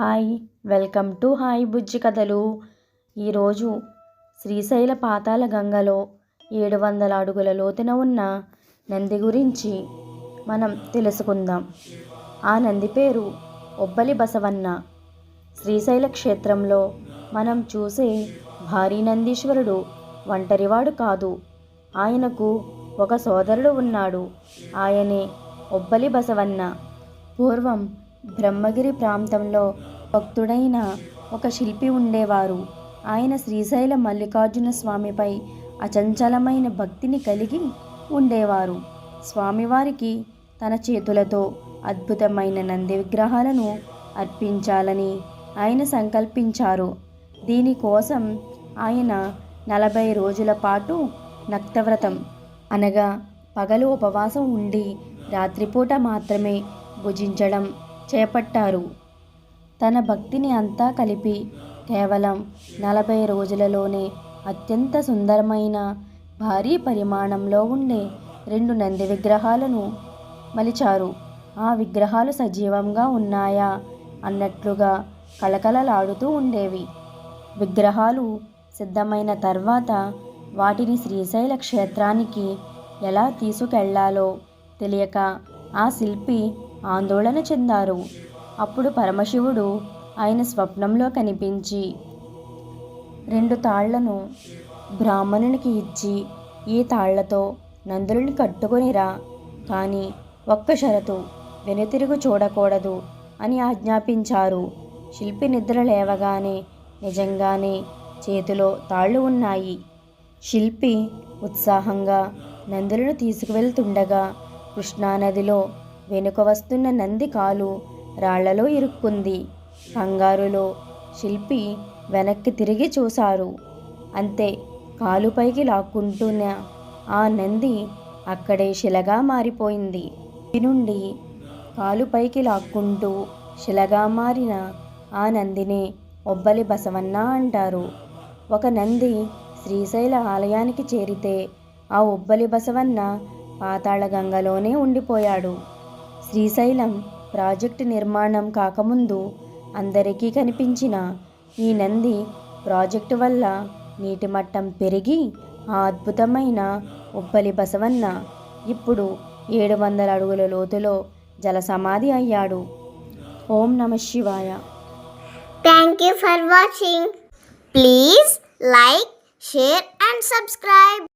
Hi welcome to hi Bujji కథలు. ఈరోజు శ్రీశైల పాతాల గంగలో ఏడు వందల అడుగుల లోతున ఉన్న నంది గురించి మనం తెలుసుకుందాం. ఆ నంది పేరు ఒబ్బలి బసవన్న. శ్రీశైల క్షేత్రంలో మనం చూసే భారీ నందీశ్వరుడు ఒంటరివాడు కాదు. ఆయనకు ఒక సోదరుడు ఉన్నాడు. ఆయనే ఒబ్బలి బసవన్న. పూర్వం బ్రహ్మగిరి ప్రాంతంలో భక్తుడైన ఒక శిల్పి ఉండేవారు. ఆయన శ్రీశైల మల్లికార్జున స్వామిపై అచంచలమైన భక్తిని కలిగి ఉండేవారు. స్వామివారికి తన చేతులతో అద్భుతమైన నంది విగ్రహాలను అర్పించాలని ఆయన సంకల్పించారు. దీనికోసం ఆయన నలభై రోజుల పాటు నక్తవ్రతం అనగా పగలు ఉపవాసం ఉండి రాత్రిపూట మాత్రమే భుజించడం చేపట్టారు. తన భక్తిని అంతా కలిపి కేవలం నలభై రోజులలోనే అత్యంత సుందరమైన భారీ పరిమాణంలో ఉండే రెండు నంది విగ్రహాలను మలిచారు. ఆ విగ్రహాలు సజీవంగా ఉన్నాయా అన్నట్లుగా కళకళలాడుతూ ఉండేవి. విగ్రహాలు సిద్ధమైన తర్వాత వాటిని శ్రీశైల క్షేత్రానికి ఎలా తీసుకెళ్ళాలో తెలియక ఆ శిల్పి ఆందోళన చెందారు. అప్పుడు పరమశివుడు ఆయన స్వప్నంలో కనిపించి రెండు తాళ్ళను బ్రాహ్మణునికి ఇచ్చి ఈ తాళ్ళతో నందులని కట్టుకొనిరా కానీ ఒక్క షరతు వెనుతిరుగు చూడకూడదు అని ఆజ్ఞాపించారు. శిల్పి నిద్ర లేవగానే నిజంగానే చేతిలో తాళ్ళు ఉన్నాయి. శిల్పి ఉత్సాహంగా నందులను తీసుకువెళ్తుండగా కృష్ణానదిలో వెనుక వస్తున్న నంది కాలు రాళ్ళలో ఇరుక్కుంది. కంగారులో శిల్పి వెనక్కి తిరిగి చూశారు. అంతే కాలుపైకి లాక్కుంటున్న ఆ నంది అక్కడే శిలగా మారిపోయింది. నుండి కాలుపైకి లాక్కుంటూ శిలగా మారిన ఆ నందినే ఒబ్బలి బసవన్న అంటారు. ఒక నంది శ్రీశైల ఆలయానికి చేరితే ఆ ఒబ్బలి బసవన్న పాతాళగంగలోనే ఉండిపోయాడు. శ్రీశైలం ప్రాజెక్టు నిర్మాణం కాకముందు అందరికీ కనిపించిన ఈ నంది ప్రాజెక్టు వల్ల నీటి మట్టం పెరిగి ఆ అద్భుతమైన ఉబ్బలి బసవన్న ఇప్పుడు ఏడు వందల అడుగుల లోతులో జల సమాధి అయ్యాడు. ఓం నమ శివాయ. Thank you for watching please like share and subscribe